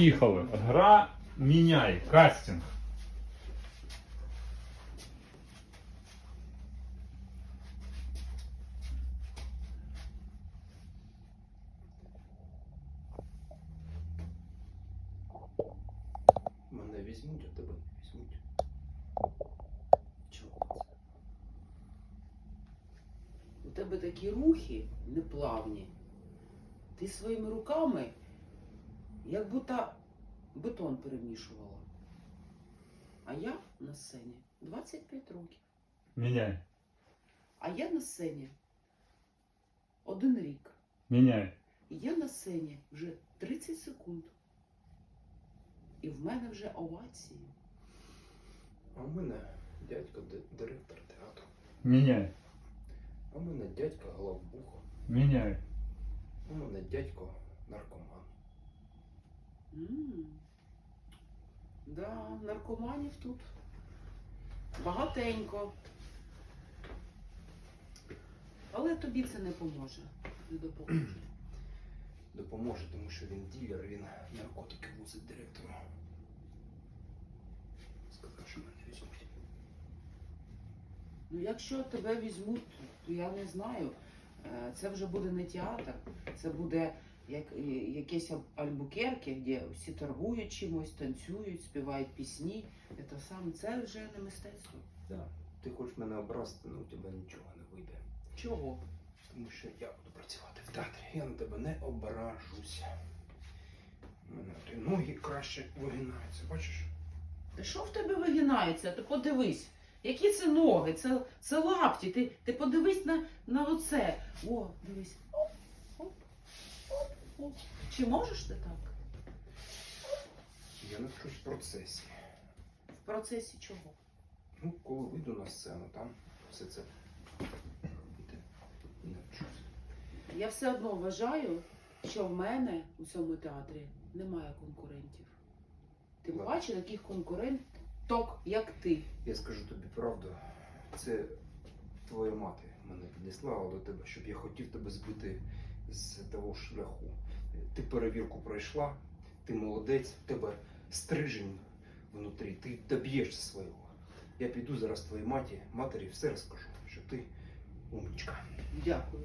Поїхали. Гра міняй. Кастинг. Мене візьмуть, а тебе візьмуть. Чого? У тебе такі рухи неплавні. Ти своїми руками, як будто бетон перемішувала. А я на сцені 25 років. Міняй. А я на сцені один рік. Міняй. Я на сцені вже 30 секунд. І в мене вже овації. А в мене дядько директор театру. Міняй. А в мене дядько главбух. Міняй. А мене дядько наркоман. М. Да, наркоманів тут багатенько. Але тобі це не поможе. Не допоможе. Допоможе, тому що він ділер, він наркотики возить директору. Сказав, що мене візьмуть. Ну, якщо тебе візьмуть, то я не знаю. Е, Це вже буде не театр, це буде як, е, якесь Аль- альбукерке, де всі торгують чимось, танцюють, співають пісні. Це саме це вже не мистецтво. Да. Ти хочеш мене образити, але у тебе нічого не вийде. Чого? Тому що я буду працювати в театрі. Я на тебе не ображуся. У мене і ноги краще вигинаються, бачиш? Та що в тебе вигинається? Ти подивись, які це ноги, це, це лапті. Ти, ти подивись на, на оце. О, дивись. Оп. Чи можеш ти так? Я навчусь в процесі. В процесі чого? Ну, коли вийду на сцену, там все це робити і навчусь. Я все одно вважаю, що в мене у цьому театрі немає конкурентів. Тим Ладно. паче таких конкуренток, як ти. Я скажу тобі правду, це твоя мати мене підіслала до тебе, щоб я хотів тебе збити з того шляху. Ти перевірку пройшла, ти молодець, в тебе стрижень внутрі, ти доб'єшся свого. Я піду зараз твоїй маті, матері все розкажу, що ти умничка. Дякую.